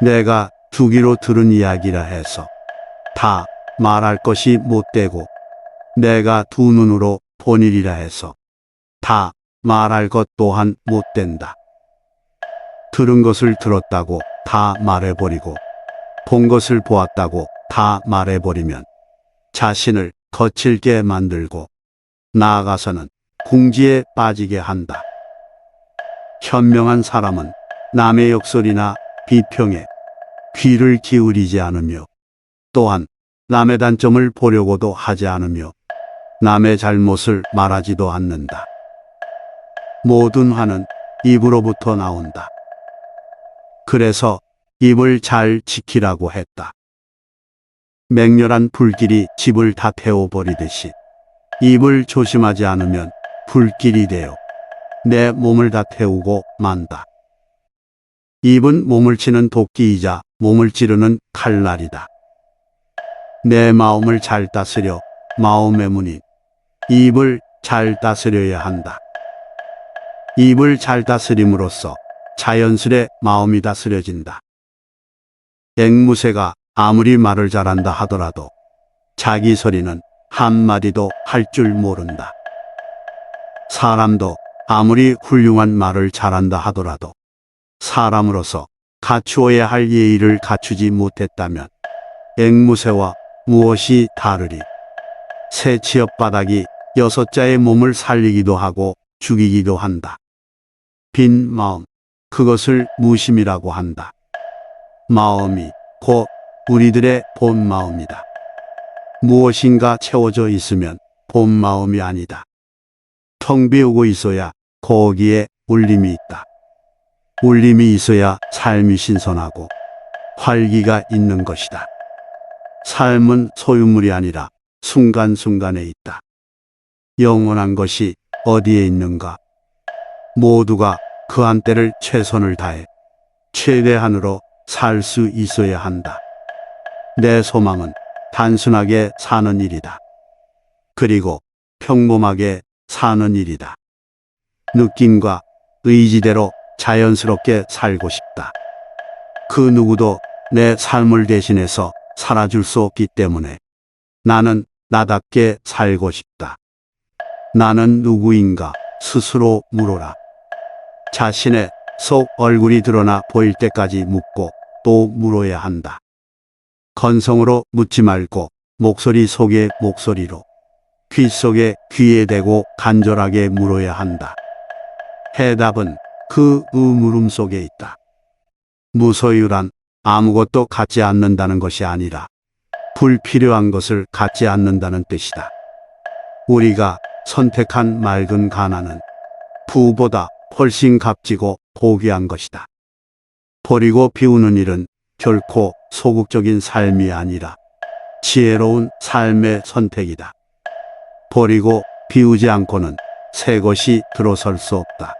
내가 두기로 들은 이야기라 해서 다 말할 것이 못되고 내가 두 눈으로 본 일이라 해서 다 말할 것 또한 못된다. 들은 것을 들었다고 다 말해버리고 본 것을 보았다고 다 말해버리면 자신을 거칠게 만들고 나아가서는 궁지에 빠지게 한다. 현명한 사람은 남의 욕설이나 비평에 귀를 기울이지 않으며 또한 남의 단점을 보려고도 하지 않으며 남의 잘못을 말하지도 않는다. 모든 화는 입으로부터 나온다. 그래서 입을 잘 지키라고 했다. 맹렬한 불길이 집을 다 태워버리듯이 입을 조심하지 않으면 불길이 되어 내 몸을 다 태우고 만다. 입은 몸을 치는 도끼이자 몸을 찌르는 칼날이다. 내 마음을 잘 다스려 마음의 문인 입을 잘 다스려야 한다. 입을 잘 다스림으로써 자연스레 마음이 다스려진다. 앵무새가 아무리 말을 잘한다 하더라도 자기 소리는 한마디도 할 줄 모른다. 사람도 아무리 훌륭한 말을 잘한다 하더라도 사람으로서 갖추어야 할 예의를 갖추지 못했다면 앵무새와 무엇이 다르리. 새 치업바닥이 여섯 자의 몸을 살리기도 하고 죽이기도 한다. 빈 마음, 그것을 무심이라고 한다. 마음이 곧 우리들의 본 마음이다. 무엇인가 채워져 있으면 본 마음이 아니다. 텅 비우고 있어야 거기에 울림이 있다. 울림이 있어야 삶이 신선하고 활기가 있는 것이다. 삶은 소유물이 아니라 순간순간에 있다. 영원한 것이 어디에 있는가? 모두가 그 한때를 최선을 다해 최대한으로 살 수 있어야 한다. 내 소망은 단순하게 사는 일이다. 그리고 평범하게 사는 일이다. 느낌과 의지대로 자연스럽게 살고 싶다. 그 누구도 내 삶을 대신해서 살아줄 수 없기 때문에 나는 나답게 살고 싶다. 나는 누구인가 스스로 물어라. 자신의 속 얼굴이 드러나 보일 때까지 묻고 또 물어야 한다. 건성으로 묻지 말고 목소리 속에 목소리로 귀 속에 귀에 대고 간절하게 물어야 한다. 해답은 그 의물음 속에 있다. 무소유란 아무것도 갖지 않는다는 것이 아니라 불필요한 것을 갖지 않는다는 뜻이다. 우리가 선택한 맑은 가난은 부보다 훨씬 값지고 고귀한 것이다. 버리고 비우는 일은 결코 소극적인 삶이 아니라 지혜로운 삶의 선택이다. 버리고 비우지 않고는 새 것이 들어설 수 없다.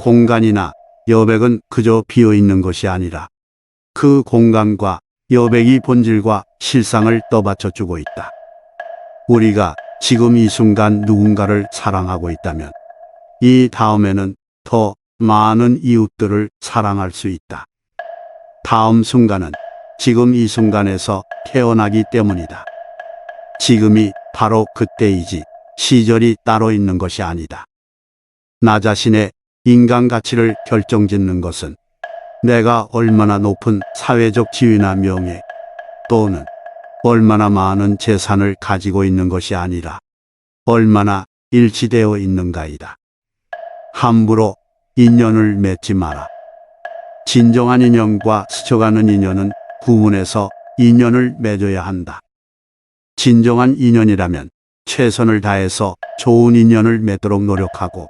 공간이나 여백은 그저 비어 있는 것이 아니라 그 공간과 여백이 본질과 실상을 떠받쳐 주고 있다. 우리가 지금 이 순간 누군가를 사랑하고 있다면 이 다음에는 더 많은 이웃들을 사랑할 수 있다. 다음 순간은 지금 이 순간에서 태어나기 때문이다. 지금이 바로 그때이지 시절이 따로 있는 것이 아니다. 나 자신의 인간 가치를 결정짓는 것은 내가 얼마나 높은 사회적 지위나 명예 또는 얼마나 많은 재산을 가지고 있는 것이 아니라 얼마나 일치되어 있는가이다. 함부로 인연을 맺지 마라. 진정한 인연과 스쳐가는 인연은 구분해서 인연을 맺어야 한다. 진정한 인연이라면 최선을 다해서 좋은 인연을 맺도록 노력하고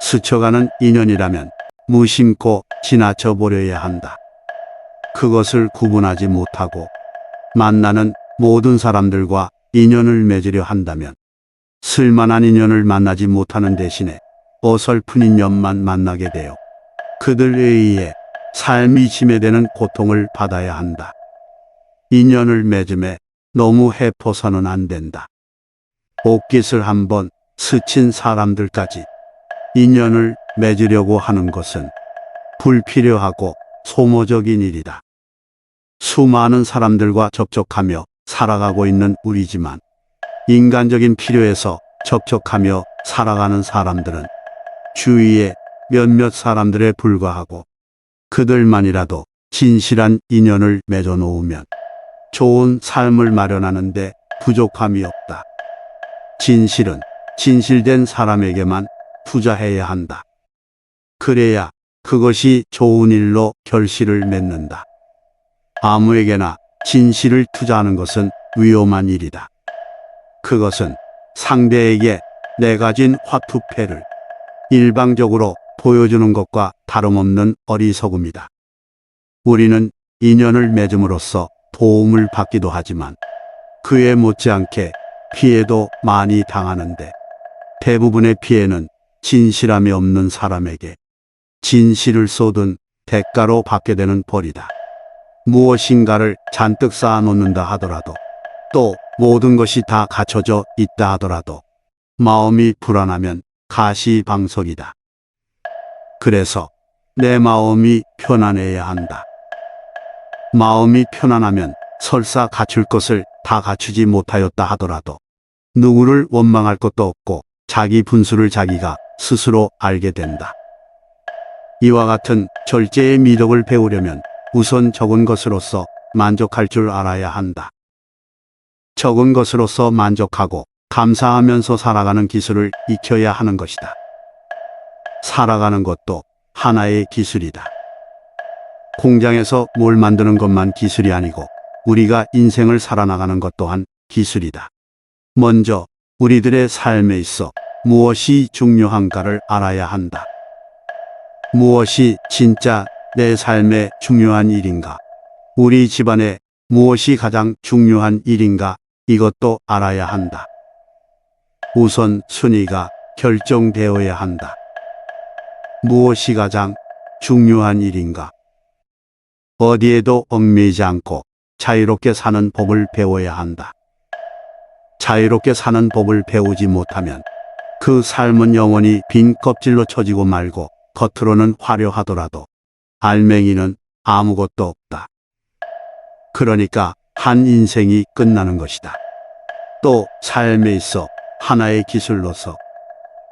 스쳐가는 인연이라면 무심코 지나쳐 버려야 한다. 그것을 구분하지 못하고 만나는 모든 사람들과 인연을 맺으려 한다면 쓸만한 인연을 만나지 못하는 대신에 어설픈 인연만 만나게 되어 그들에 의해 삶이 침해되는 고통을 받아야 한다. 인연을 맺음에 너무 해포서는 안 된다. 옷깃을 한번 스친 사람들까지 인연을 맺으려고 하는 것은 불필요하고 소모적인 일이다. 수많은 사람들과 접촉하며 살아가고 있는 우리지만 인간적인 필요에서 접촉하며 살아가는 사람들은 주위에 몇몇 사람들에 불과하고 그들만이라도 진실한 인연을 맺어 놓으면 좋은 삶을 마련하는데 부족함이 없다. 진실은 진실된 사람에게만 투자해야 한다. 그래야 그것이 좋은 일로 결실을 맺는다. 아무에게나 진실을 투자하는 것은 위험한 일이다. 그것은 상대에게 내 가진 화투패를 일방적으로 보여주는 것과 다름없는 어리석음이다. 우리는 인연을 맺음으로써 도움을 받기도 하지만 그에 못지않게 피해도 많이 당하는데 대부분의 피해는 진실함이 없는 사람에게 진실을 쏟은 대가로 받게 되는 벌이다. 무엇인가를 잔뜩 쌓아놓는다 하더라도 또 모든 것이 다 갖춰져 있다 하더라도 마음이 불안하면 가시방석이다. 그래서 내 마음이 편안해야 한다. 마음이 편안하면 설사 갖출 것을 다 갖추지 못하였다 하더라도 누구를 원망할 것도 없고 자기 분수를 자기가 스스로 알게 된다. 이와 같은 절제의 미덕을 배우려면 우선 적은 것으로서 만족할 줄 알아야 한다. 적은 것으로서 만족하고 감사하면서 살아가는 기술을 익혀야 하는 것이다. 살아가는 것도 하나의 기술이다. 공장에서 뭘 만드는 것만 기술이 아니고 우리가 인생을 살아나가는 것 또한 기술이다. 먼저 우리들의 삶에 있어 무엇이 중요한가를 알아야 한다. 무엇이 진짜 내 삶에 중요한 일인가? 우리 집안에 무엇이 가장 중요한 일인가? 이것도 알아야 한다. 우선 순위가 결정되어야 한다. 무엇이 가장 중요한 일인가? 어디에도 얽매이지 않고 자유롭게 사는 법을 배워야 한다. 자유롭게 사는 법을 배우지 못하면 그 삶은 영원히 빈 껍질로 쳐지고 말고 겉으로는 화려하더라도 알맹이는 아무것도 없다. 그러니까 한 인생이 끝나는 것이다. 또 삶에 있어 하나의 기술로서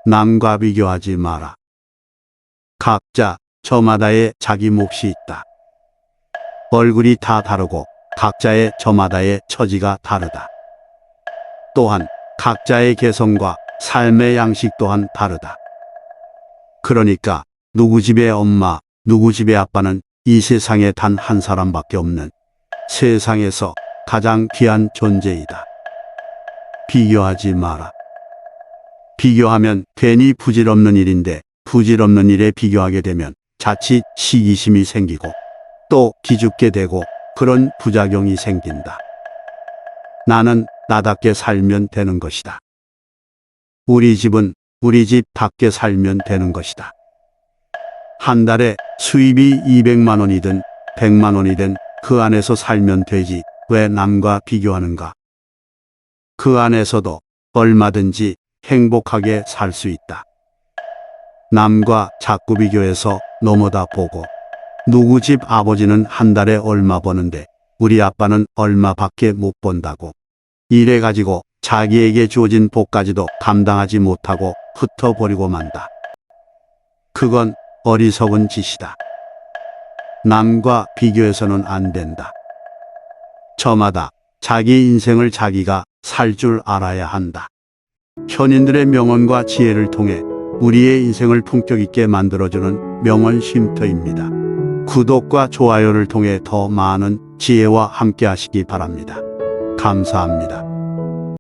남과 비교하지 마라. 각자 저마다의 자기 몫이 있다. 얼굴이 다 다르고 각자의 저마다의 처지가 다르다. 또한 각자의 개성과 삶의 양식 또한 다르다. 그러니까 누구 집의 엄마, 누구 집의 아빠는 이 세상에 단 한 사람밖에 없는 세상에서 가장 귀한 존재이다. 비교하지 마라. 비교하면 괜히 부질없는 일인데 부질없는 일에 비교하게 되면 자칫 시기심이 생기고 또 기죽게 되고 그런 부작용이 생긴다. 나는 나답게 살면 되는 것이다. 우리 집은 우리 집답게 살면 되는 것이다. 한 달에 수입이 200만 원이든 100만 원이든 그 안에서 살면 되지 왜 남과 비교하는가? 그 안에서도 얼마든지 행복하게 살 수 있다. 남과 자꾸 비교해서 넘어다 보고 누구 집 아버지는 한 달에 얼마 버는데 우리 아빠는 얼마밖에 못 번다고 이래 가지고 자기에게 주어진 복까지도 감당하지 못하고 흩어버리고 만다. 그건 어리석은 짓이다. 남과 비교해서는 안 된다. 저마다 자기 인생을 자기가 살 줄 알아야 한다. 현인들의 명언과 지혜를 통해 우리의 인생을 품격 있게 만들어주는 명언 쉼터입니다. 구독과 좋아요를 통해 더 많은 지혜와 함께 하시기 바랍니다. 감사합니다.